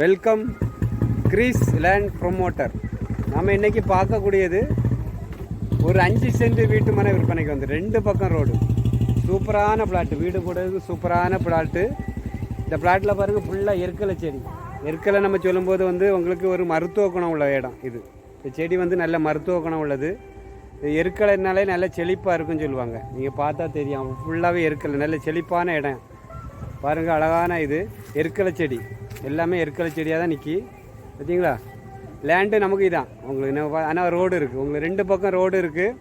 Welcome Greece land promoter நம்ம இன்னைக்கு பார்க்கக்கூடியது ஒரு அஞ்சு சென்ட் வீட்டு மனை விற்பனைக்கு வந்து ரெண்டு பக்கம் ரோடு. சூப்பரான பிளாட்டு வீடு போடுறதுக்கு சூப்பரான பிளாட்டு இந்த பிளாட்டில் பாருங்கள் ஃபுல்லாக எருக்கலை செடி. எருக்கலை நம்ம சொல்லும்போது வந்து உங்களுக்கு ஒரு மருத்துவ குணம் உள்ள இடம் இது. இந்த செடி வந்து நல்ல மருத்துவ குணம் உள்ளது. எருக்கலைனாலே நல்ல செழிப்பாக இருக்குன்னு சொல்லுவாங்க. நீங்கள் பார்த்தா தெரியும் ஃபுல்லாகவே எருக்கலை நல்ல செழிப்பான இடம். பாருங்கள் அழகான இது எருக்கலை செடி. எல்லாமே எருக்கலை செடியாக தான் நிற்கி பார்த்தீங்களா லேண்டு நமக்கு இதான். உங்களுக்கு ஆனால் ரோடு இருக்குது உங்களுக்கு ரெண்டு பக்கம் ரோடு இருக்குது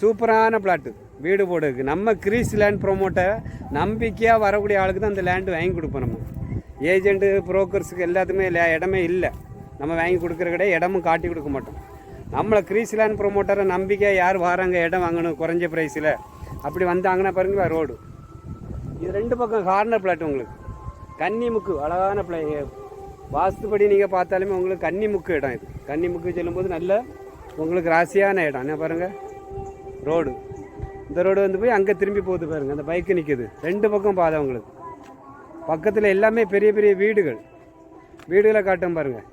சூப்பரான பிளாட்டு வீடு போடு இருக்குது நம்ம கிரீஸ் லேண்ட் ப்ரொமோட்டை நம்பிக்கையாக வரக்கூடிய ஆளுக்கு தான் அந்த லேண்டு வாங்கி கொடுப்போம் நம்ம. ஏஜென்ட்டு புரோக்கர்ஸுக்கு எல்லாத்துக்குமே லே இடமே இல்லை. நம்ம வாங்கி கொடுக்குற கிடையாது. இடமும் காட்டி கொடுக்க மாட்டோம். நம்மளை கிரீஸ் லேண்ட் ப்ரொமோட்டரை நம்பிக்கையாக யார் வராங்க இடம் வாங்கணும் குறைஞ்ச ப்ரைஸில் அப்படி வந்தாங்கன்னா பாருங்களா ரோடு இது ரெண்டு பக்கம் கார்னர் பிளாட் உங்களுக்கு. கன்னிமுக்கு அழகான பிளே வாஸ்துபடி நீங்கள் பார்த்தாலுமே உங்களுக்கு கன்னிமுக்கு இடம் இது. கன்னிமுக்கு செல்லும்போது நல்ல உங்களுக்கு ராசியான இடம். என்ன பாருங்கள் ரோடு. இந்த ரோடு வந்து போய் அங்கே திரும்பி போகுது பாருங்கள் அந்த பைக்கு நிற்குது ரெண்டு பக்கம் பாதை உங்களுக்கு. பக்கத்தில் எல்லாமே பெரிய பெரிய வீடுகள். வீடுகளை காட்டும் பாருங்கள்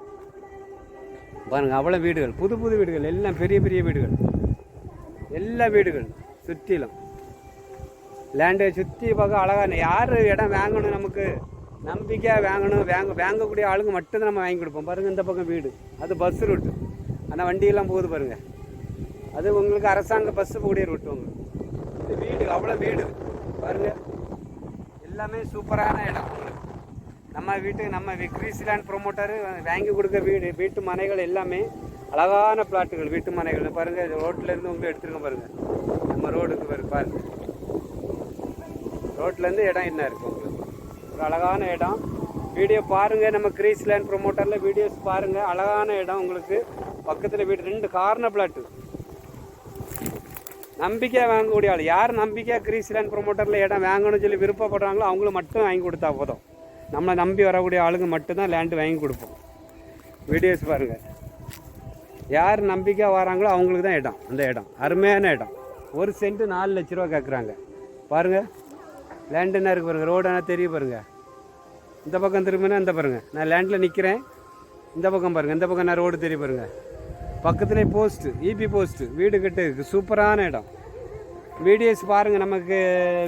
பாருங்கள் அவ்வளோ வீடுகள். புது புது வீடுகள். எல்லாம் பெரிய பெரிய வீடுகள். எல்லா வீடுகள் சுற்றிலும். லேண்டை சுற்றி பார்க்க அழகான யார் இடம் வாங்கணும் நமக்கு? நம்பிக்கையாக வாங்கணும் வாங்க வாங்கக்கூடிய ஆளுங்க மட்டும்தான் நம்ம வாங்கி கொடுப்போம். பாருங்கள் இந்த பக்கம் வீடு. அது பஸ் ரூட்டு ஆனால் வண்டியெல்லாம் போகுது பாருங்கள் அது உங்களுக்கு அரசாங்க பஸ் போகக்கூடிய ரூட்டு உங்களுக்கு இது வீடு அவ்வளோ வீடு. பாருங்கள் எல்லாமே சூப்பரான இடம். உங்களுக்கு நம்ம வீட்டுக்கு நம்ம கிரீஸ்லேண்ட் ப்ரொமோட்டரு வாங்கி கொடுக்க வீடு வீட்டு மனைகள் எல்லாமே அழகான பிளாட்டுகள் வீட்டு மனைகள். பாருங்கள் ரோட்டில் இருந்து உங்களுக்கு எடுத்துருங்க பாருங்கள் நம்ம ரோடுக்கு பாரு பாருங்கள் ரோட்லேருந்து இடம் என்ன இருக்குது உங்களுக்கு? ஒரு அழகான இடம். வீடியோ பாருங்கள் நம்ம கிரீஸ் லேண்ட் ப்ரொமோட்டரில் வீடியோஸ் பாருங்கள் அழகான இடம் உங்களுக்கு. பக்கத்தில் வீடு ரெண்டு கார்னர் பிளாட்டு நம்பிக்கையாக வாங்கக்கூடிய ஆள். யார் நம்பிக்கையாக கிரீஸ் லேண்ட் ப்ரொமோட்டரில் இடம் வாங்கணும்னு சொல்லி விருப்பப்படுறாங்களோ அவங்களும் மட்டும் வாங்கி கொடுத்தா போதும். நம்மளை நம்பி வரக்கூடிய ஆளுங்க மட்டும்தான் லேண்டு வாங்கி கொடுப்போம். வீடியோஸ் பாருங்கள் யார் நம்பிக்கையாக வராங்களோ அவங்களுக்கு தான் இடம். அந்த இடம். அருமையான இடம். ஒரு சென்ட்டு நாலு லட்ச ரூபா கேட்குறாங்க பாருங்கள் லேண்ட் என்ன இருக்கு பாருங்கள் ரோடு என்ன தெரியும் பாருங்கள் இந்த பக்கம் திரும்பினா இந்த பாருங்கள் நான் லேண்டில் நிற்கிறேன் இந்த பக்கம் பாருங்கள் இந்த பக்கம் நான் ரோடு தெரியும் பாருங்கள் பக்கத்துலேயே போஸ்ட்டு இபி போஸ்ட்டு வீடு கிட்ட இருக்குது சூப்பரான இடம். வீடியோஸ் பாருங்கள் நமக்கு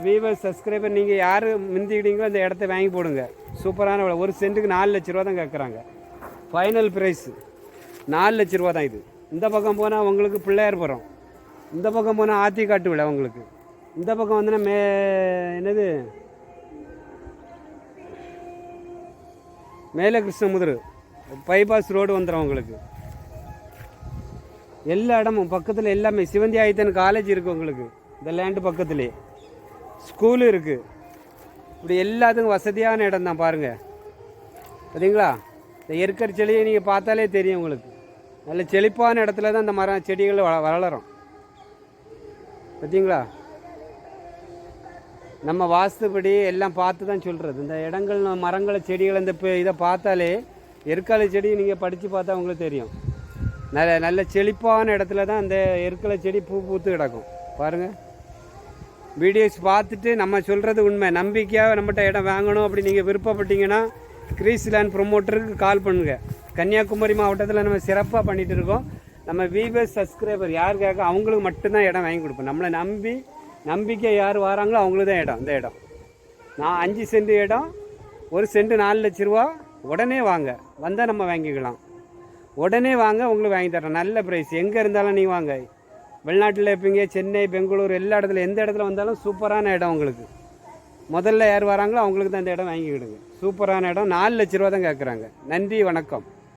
வியூவர்ஸ் சப்ஸ்கிரைபர் நீங்கள் யார் மிந்திக்கிட்டீங்களோ அந்த இடத்த வாங்கி போடுங்க. சூப்பரான ஒரு சென்ட்டுக்கு நாலு லட்ச ரூபா தான் கேட்குறாங்க ஃபைனல் ப்ரைஸு நாலு லட்ச ரூபா தான் இது. இந்த பக்கம் போனால் உங்களுக்கு பிள்ளையார் போகிறோம் இந்த பக்கம் போனால் ஆத்திக்காட்டு விழா உங்களுக்கு. இந்த பக்கம் வந்துன்னா மே என்னது? மேலே கிருஷ்ணமுதிர் பைபாஸ் ரோடு வந்துடும் உங்களுக்கு. எல்லா இடமும் பக்கத்தில் எல்லாமே. சிவந்தி ஆயத்தன் காலேஜ் இருக்குது உங்களுக்கு. இந்த லேண்டு பக்கத்துலேயே ஸ்கூலு இருக்குது இப்படி எல்லாத்துக்கும் வசதியான இடம் தான் பாருங்கள் பார்த்தீங்களா இந்த எருக்கர் செடியை நீங்கள் பார்த்தாலே தெரியும் உங்களுக்கு. நல்ல செழிப்பான இடத்துல தான் இந்த மரம் செடிகள் வள வளரும். பார்த்தீங்களா? நம்ம வாஸ்துபடி எல்லாம் பார்த்து தான் சொல்கிறது இந்த இடங்கள் மரங்களை செடிகள் இந்த இதை பார்த்தாலே எருக்காலை செடி நீங்கள் படித்து பார்த்தா உங்களுக்கு தெரியும். நல்ல நல்ல செழிப்பான இடத்துல தான் அந்த எருக்கலை செடி பூ பூத்து கிடக்கும். பாருங்கள் வீடியோஸ் பார்த்துட்டு நம்ம சொல்கிறது உண்மை. நம்பிக்கையாக நம்மகிட்ட இடம் வாங்கணும் அப்படி நீங்கள் விருப்பப்பட்டீங்கன்னா கிரீஸ் லேண்ட் ப்ரொமோட்டருக்கு கால் பண்ணுங்கள் கன்னியாகுமரி மாவட்டத்தில் நம்ம சிறப்பாக பண்ணிகிட்டு இருக்கோம். நம்ம விவர்ஸ் சப்ஸ்கிரைபர் யார் கேட்க அவங்களுக்கு மட்டும்தான் இடம் வாங்கி கொடுப்போம். நம்மளை நம்பி நம்பிக்கை யார் வராங்களோ அவங்களுக்கு தான் இடம் இந்த இடம். நான் அஞ்சு சென்ட் இடம் ஒரு சென்ட் நாலு லட்ச ரூபா உடனே வாங்க. வந்தால் நம்ம வாங்கிக்கலாம். உடனே வாங்க உங்களுக்கு வாங்கி தரேன். நல்ல ப்ரைஸ் எங்கே இருந்தாலும் நீங்கள் வாங்க. வெளிநாட்டில் இருப்பீங்க சென்னை பெங்களூர் எல்லா இடத்துல எந்த இடத்துல வந்தாலும் சூப்பரான இடம் உங்களுக்கு. முதல்ல யார் வராங்களோ அவங்களுக்கு தான் இந்த இடம் வாங்கிக்கிடுங்க. சூப்பரான இடம். நாலு லட்ச ரூபா தான் கேட்குறாங்க நன்றி வணக்கம்.